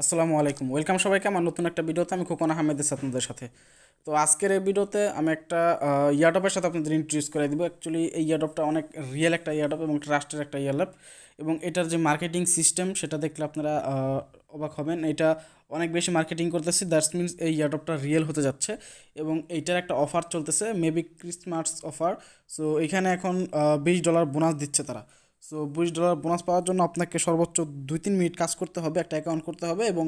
আসসালামু আলাইকুম। ওয়েলকাম সবাইকে আমার নতুন একটা ভিডিওতে, আমি খোকন আহমেদ আছি আপনাদের সাথে। তো আজকের এই ভিডিওতে আমি একটা ইয়ারডপের সাথে আপনাদের ইন্ট্রোডিউস করে দিব। অ্যাকচুয়ালি এই ইয়ারডপটা অনেক রিয়েল একটা ইয়ারডপ এবং ট্রাস্টের একটা ইয়ারডপ এবং এটার যে মার্কেটিং সিস্টেম সেটা দেখলে আপনারা অবাক হবেন। এটা অনেক বেশি মার্কেটিং করতেছি দ্যাটস মিনস এই ইয়ারডপটা রিয়েল হতে যাচ্ছে। এবং এইটার একটা অফার চলতেছে মেবি ক্রিসমাস অফার সো এখানে এখন বিশ ডলার বোনাস দিচ্ছে তারা। সো বিশ ডলার বোনাস পাওয়ার জন্য আপনাকে সর্বোচ্চ দুই তিন মিনিট কাজ করতে হবে, একটা অ্যাকাউন্ট করতে হবে এবং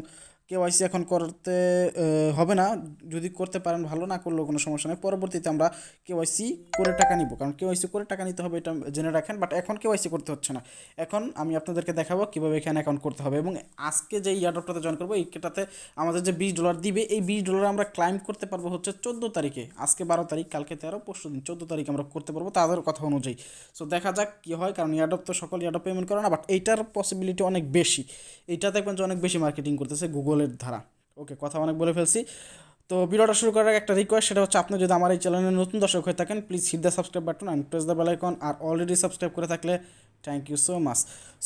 কেওয়াইসি এখন করতে হবে না। যদি করতে পারেন ভালো, না করলেও কোনো সমস্যা নেই। পরবর্তীতে আমরা কেওয়াইসি করে টাকা নিব। কারণ কেওয়াইসি করে টাকা নিতে হবে, এটা জেনে রাখেন। বাট এখন কেওয়াইসি করতে হচ্ছে না। এখন আমি আপনাদেরকে দেখাবো কীভাবে এখানে অ্যাকাউন্ট করতে হবে। এবং আজকে যে ইয়ারডপটাতে জয়েন করব, এইটাতে আমাদের যে বিশ ডলার দিবে, এই বিশ ডলার আমরা ক্লাইম করতে পারব হচ্ছে চোদ্দ তারিখে। আজকে বারো তারিখ, কালকে তেরো, পরশু দিন চোদ্দ তারিখ আমরা করতে পারব তাদের কথা অনুযায়ী। সো দেখা যাক কী হয়। কারণ ইয়ারডপ তো সকল ইয়ারডপ পেমেন্ট করে না বাট এইটার পসিবিলিটি অনেক বেশি। এইটা দেখবেন যে অনেক বেশি মার্কেটিং করতেছে গুগলের ধারা। ওকে কথা অনেক বলে ফেলছি। তো ভিডিওটা শুরু করার একটা রিকোয়েস্ট সেটা হচ্ছে আপনি যদি আমার এই চ্যানেলে নতুন দর্শক হয়ে থাকেন please hit the subscribe button and press the bell icon R already subscribe করে থাকলে thank you so much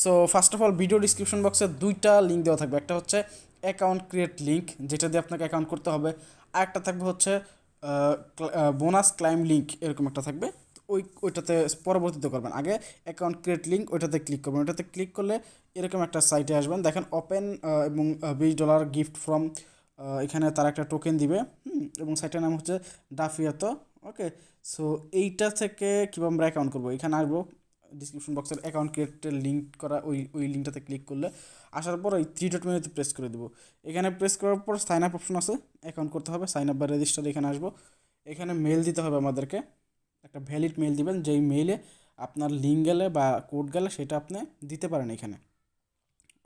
so first of all video description বক্সে দুইটা লিঙ্ক দেওয়া থাকবে। একটা হচ্ছে অ্যাকাউন্ট ক্রিয়েট লিঙ্ক যেটা দিয়ে আপনাকে অ্যাকাউন্ট করতে হবে। আর একটা থাকবে হচ্ছে বোনাস ক্লাইম লিঙ্ক এরকম একটা থাকবে। ওই, ওইটাতে পরবর্তীতে করবেন। আগে অ্যাকাউন্ট ক্রিয়েট লিঙ্ক ওইটাতে ক্লিক করবেন। ওইটাতে ক্লিক করলে এরকম একটা সাইটে আসবেন। দেখেন ওপেন এবং বিশ ডলার গিফট ফ্রম এখানে তার একটা টোকেন দিবে। এবং সাইটের নাম হচ্ছে ডাফিয়াতো ওকে সো এইটা থেকে কীভাবে আমরা অ্যাকাউন্ট করব? এখানে আসব ডিসক্রিপশন বক্সের অ্যাকাউন্ট ক্রিয়েটের লিঙ্ক করা, ওই ওই লিঙ্কটাতে ক্লিক করলে আসার পর ওই থ্রি ডট মেনুতে প্রেস করে দেবো। এখানে প্রেস করার পর সাইন আপ অপশন আছে অ্যাকাউন্ট করতে হবে। সাইন আপ বা রেজিস্টার এখানে আসব। এখানে মেল দিতে হবে আমাদেরকে। একটা ভ্যালিড মেল দিবেন, যেই মেইলে আপনার লিঙ্ক গেলে বা কোড গেলে সেটা আপনি দিতে পারেন এখানে।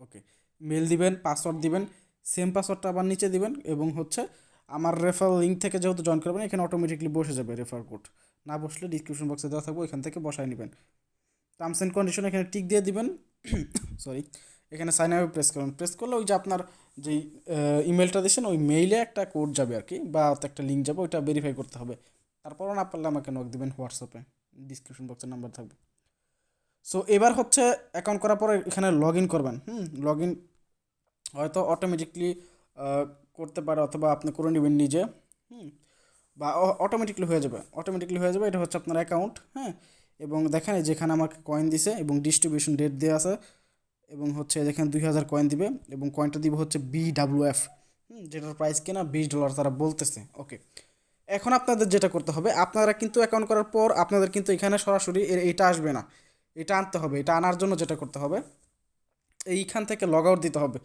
ওকে মেল দিবেন পাসওয়ার্ড দিবেন সেম পাসওয়ার্ডটা আবার নিচে দিবেন এবং হচ্ছে আমার রেফার লিঙ্ক থেকে যেহেতু জয়েন করবেন, এখানে অটোমেটিকলি বসে যাবে রেফার কোড না বসলে ডিসক্রিপশন বক্সে দেওয়া থাকবে এখান থেকে বসায় নেবেন। টার্মস অ্যান্ড কন্ডিশন এখানে টিক দিয়ে দিবেন। সরি এখানে সাইন আপে প্রেস করবেন। প্রেস করলে ওই যে আপনার যেই ইমেলটা দিয়েছেন, ওই মেইলে একটা কোড যাবে আর কি, বা একটা লিঙ্ক যাবে, ওইটা ভেরিফাই করতে হবে। তারপরও না পারলে আমাকে নক দিবেন হোয়াটসঅ্যাপে ডিসক্রিপশন বক্সের নাম্বার থাকবে। সো এবার হচ্ছে অ্যাকাউন্ট করার পরে এখানে লগ ইন করবেন, হুম লগ ইন হয়তো অটোমেটিকলি করতে পারে অথবা আপনি করে নেবেন নিজে, হুম, বা অটোমেটিকলি হয়ে যাবে। অটোমেটিকলি হয়ে যাবে, এটা হচ্ছে আপনার অ্যাকাউন্ট হ্যাঁ এবং দেখেন যেখানে আমাকে কয়েন দিছে এবং ডিস্ট্রিবিউশন ডেট দেওয়া আছে, এবং হচ্ছে যেখানে দুই হাজার কয়েন দিবে, এবং কয়েনটা দিবে হচ্ছে বি ডাব্লিউ এফ হুম, যেটার প্রাইস কিনা বিশ ডলার তারা বলতেছে ওকে এখন আপনাদের যেটা করতে হবে, আপনারা কিন্তু অ্যাকাউন্ট করার পর আপনাদের কিন্তু এখানে সরাসরি এটা আসবে না। এটা আনতে হবে, এটা আনার জন্য যেটা করতে হবে, এইখান থেকে লগ আউট দিতে হবে।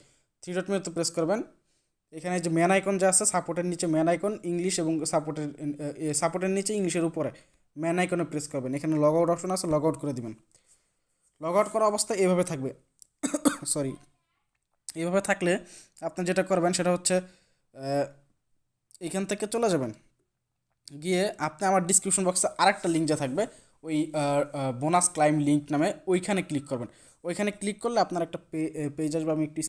থ্রি ডট মেনুতে প্রেস করবেন। এখানে যে ম্যান আইকন যে আছে সাপোর্টের নিচে ম্যান আইকন ইংলিশ এবং সাপোর্টের সাপোর্টের নিচে ইংলিশের উপরে ম্যান আইকনে প্রেস করবেন। এখানে লগ আউট অপশন আছে লগ আউট করে দেবেন। লগ আউট করা অবস্থায় এভাবে থাকবে। সরি এইভাবে থাকলে আপনি যেটা করবেন সেটা হচ্ছে এখান থেকে চলে যাবেন। গিয়ে আপনি আমার ডিসক্রিপশন বক্সে আরেকটা লিঙ্ক যা থাকবে, ওই বোনাস ক্লাইম লিঙ্ক নামে ওইখানে ক্লিক করবেন। ওইখানে ক্লিক করলে আপনার একটা পেজ আসবে, আমি একটি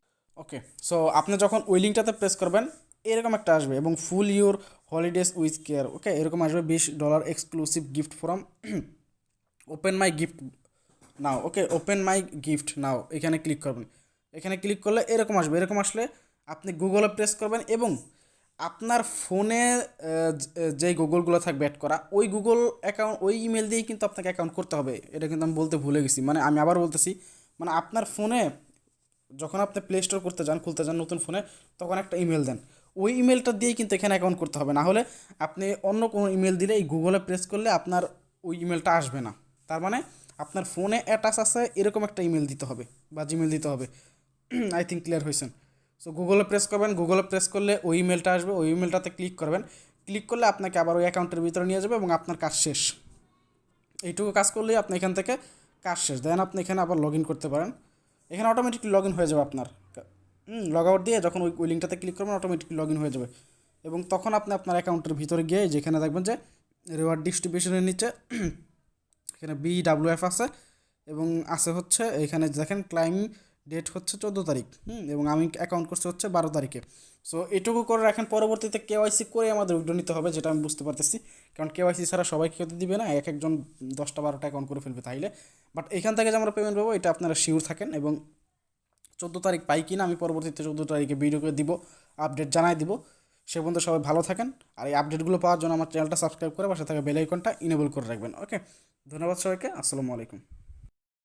ওকে সো আপনি যখন ওই লিঙ্কটাতে প্রেস করবেন, এরকম একটা আসবে এবং full your holidays with care okay এরকম আসবে বিশ dollar exclusive gift from open my gift now okay open my gift now এখানে ক্লিক করবেন। এখানে ক্লিক করলে এরকম আসবে, এরকম আসলে আপনি গুগলে প্রেস করবেন এবং আপনার ফোনে যেই গুগলগুলো থাকবে অ্যাড করা, ওই গুগল অ্যাকাউন্ট ওই ইমেল দিয়েই কিন্তু আপনাকে অ্যাকাউন্ট করতে হবে। এটা কিন্তু আমি বলতে ভুলে গেছি। মানে আমি আবার বলতেছি মানে আপনার ফোনে যখন আপনি প্লে স্টোর করতে যান, খুলতে যান নতুন ফোনে, তখন একটা ইমেল দেন। ওই ইমেলটা দিয়েই কিন্তু এখানে অ্যাকাউন্ট করতে হবে। না হলে আপনি অন্য কোনো ইমেল দিলে এই গুগলে প্রেস করলে আপনার ওই ইমেলটা আসবে না। তার মানে আপনার ফোনে অ্যাটাচ আছে, এরকম একটা ইমেল দিতে হবে, বা জিমেল দিতে হবে। আই থিঙ্ক ক্লিয়ার হয়েছেন। সো গুগলে প্রেস করবেন গুগলে প্রেস করলে ওই ইমেলটা আসবে, ওই ইমেলটাতে ক্লিক করবেন। ক্লিক করলে আপনাকে আবার ওই অ্যাকাউন্টের ভিতরে নিয়ে যাবে এবং আপনার কাজ শেষ। এইটুকু কাজ করলেই আপনি এখান থেকে কাজ শেষ। দেন আপনি এখানে আবার লগ করতে পারেন। এখানে অটোমেটিকলি লগ হয়ে যাবে আপনার। লগ আউট দিয়ে যখন ওই ওই লিঙ্কটাতে ক্লিক করবেন অটোমেটিকলি লগ হয়ে যাবে। এবং তখন আপনি আপনার অ্যাকাউন্টের ভিতরে গিয়ে যেখানে দেখবেন যে রিওয়ার্ড ডিস্ট্রিবিউশনের নিচে এখানে বি ডাব্লিউ এফ আছে এবং আছে হচ্ছে, এখানে দেখেন ক্লাইম ডেট হচ্ছে চোদ্দ তারিখ, হুম, এবং আমি অ্যাকাউন্ট করছি হচ্ছে বারো তারিখে। সো এটুকু করে রাখেন, পরবর্তীতে কেওয়াইসি করে আমাদের উইড্রো নিতে হবে, যেটা আমি বুঝতে পারতেছি। কারণ কেওয়াইসি ছাড়া সবাইকে খেতে দিবে না, এক একজন দশটা বারোটা অ্যাকাউন্ট করে ফেলবে তাইলে। বাট এখান থেকে যে আমরা পেমেন্ট পাবো, এটা আপনারা শিওর থাকেন, এবং চোদ্দ তারিখ পাই কিনা আমি পরবর্তীতে চোদ্দ তারিখে ভিডিও করে দিব আপডেট জানাই দিব। সে পর্যন্ত সবাই ভালো থাকেন, আর এই আপডেটগুলো পাওয়ার জন্য আমার চ্যানেলটা সাবস্ক্রাইব করে পাশে থাকা বেল আইকনটা ইনেবল করে রাখবেন ওকে ধন্যবাদ সবাইকে, আসসালামু আলাইকুম।